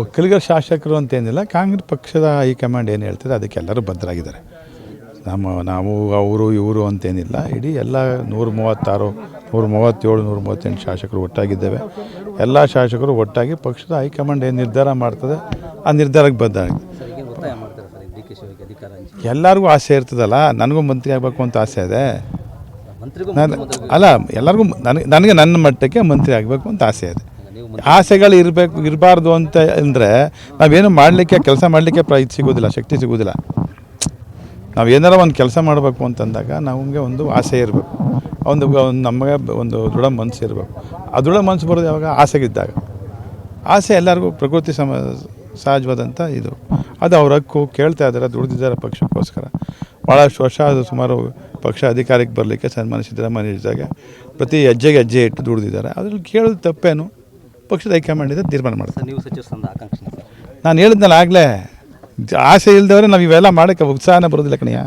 ಒಕ್ಕಲಿಗರ ಶಾಸಕರು ಅಂತೇನಿಲ್ಲ ಕಾಂಗ್ರೆಸ್ ಪಕ್ಷದ ಹೈಕಮಾಂಡ್ ಏನು ಹೇಳ್ತದೆ ಅದಕ್ಕೆ ಎಲ್ಲರೂ ಬದ್ಧರಾಗಿದ್ದಾರೆ. ನಮ್ಮ ನಾವು ಅವರು ಇವರು ಅಂತೇನಿಲ್ಲ ಇಡೀ ಎಲ್ಲ ನೂರ ಮೂವತ್ತಾರು ನೂರ ಮೂವತ್ತೇಳು ನೂರ ಮೂವತ್ತೆಂಟು ಶಾಸಕರು ಒಟ್ಟಾಗಿದ್ದೇವೆ. ಎಲ್ಲ ಶಾಸಕರು ಒಟ್ಟಾಗಿ ಪಕ್ಷದ ಹೈಕಮಾಂಡ್ ಏನು ನಿರ್ಧಾರ ಮಾಡ್ತದೆ ಆ ನಿರ್ಧಾರಕ್ಕೆ ಬದ್ಧ ಎಲ್ಲರಿಗೂ ಆಸೆ ಇರ್ತದಲ್ಲ ನನಗೂ ಮಂತ್ರಿ ಆಗಬೇಕು ಅಂತ ಆಸೆ ಇದೆ. ನಾನು ಅಲ್ಲ ಎಲ್ಲರಿಗೂ ನನಗೆ ನನಗೆ ನನ್ನ ಮಟ್ಟಕ್ಕೆ ಮಂತ್ರಿ ಆಗಬೇಕು ಅಂತ ಆಸೆ ಇದೆ. ಆಸೆಗಳು ಇರಬೇಕು, ಇರಬಾರ್ದು ಅಂತ ಅಂದರೆ ನಾವೇನು ಮಾಡಲಿಕ್ಕೆ, ಕೆಲಸ ಮಾಡಲಿಕ್ಕೆ ಪ್ರ ಸಿಗೋದಿಲ್ಲ, ಶಕ್ತಿ ಸಿಗೋದಿಲ್ಲ. ನಾವು ಏನಾರ ಒಂದು ಕೆಲಸ ಮಾಡಬೇಕು ಅಂತಂದಾಗ ನಮಗೆ ಒಂದು ಆಸೆ ಇರಬೇಕು. ಒಂದು ನಮಗೆ ಒಂದು ದೃಢ ಮನಸ್ಸು ಇರಬೇಕು. ಆ ದೃಢ ಮನಸ್ಸು ಬರೋದು ಯಾವಾಗ? ಆಸೆಗಿದ್ದಾಗ. ಆಸೆ ಎಲ್ಲರಿಗೂ ಪ್ರಕೃತಿ ಸಮ ಸಹಜವಾದಂಥ ಇದು. ಅದು ಅವ್ರ ಹಕ್ಕು, ಕೇಳ್ತಾ ಇದ್ದಾರೆ ದುಡಿದಿದ್ದಾರೆ ಪಕ್ಷಕ್ಕೋಸ್ಕರ. ಭಾಳಷ್ಟು ವರ್ಷ ಅದು ಸುಮಾರು ಪಕ್ಷ ಅಧಿಕಾರಕ್ಕೆ ಬರಲಿಕ್ಕೆ ಸನ್ಮಾನಿಸಿದ್ದಾರೆ ಮನೆ ಪ್ರತಿ ಹೆಜ್ಜೆಗೆ ಹೆಜ್ಜೆ ಇಟ್ಟು ದುಡಿದಿದ್ದಾರೆ. ಅದ್ರಲ್ಲಿ ಕೇಳೋದು ತಪ್ಪೇನು? ಪಕ್ಷದ ಹೈಕಮಾಂಡಿಂದ ತೀರ್ಮಾನ ಮಾಡ್ತಾರೆ. ನೀವು ಸಚಿವ ಸ್ಥಾನದ ಆಕಾಂಕ್ಷೆ ನಾನು ಹೇಳಿದ್ನಲ್ಲ ಆಗಲೇ ಆಸೆ ಇಲ್ದವ್ರೆ ನಾವು ಇವೆಲ್ಲ ಮಾಡೋಕ್ಕೆ ಉತ್ಸಾಹನೇ ಬರೋದಿಲ್ಲ ಕಣಿಯ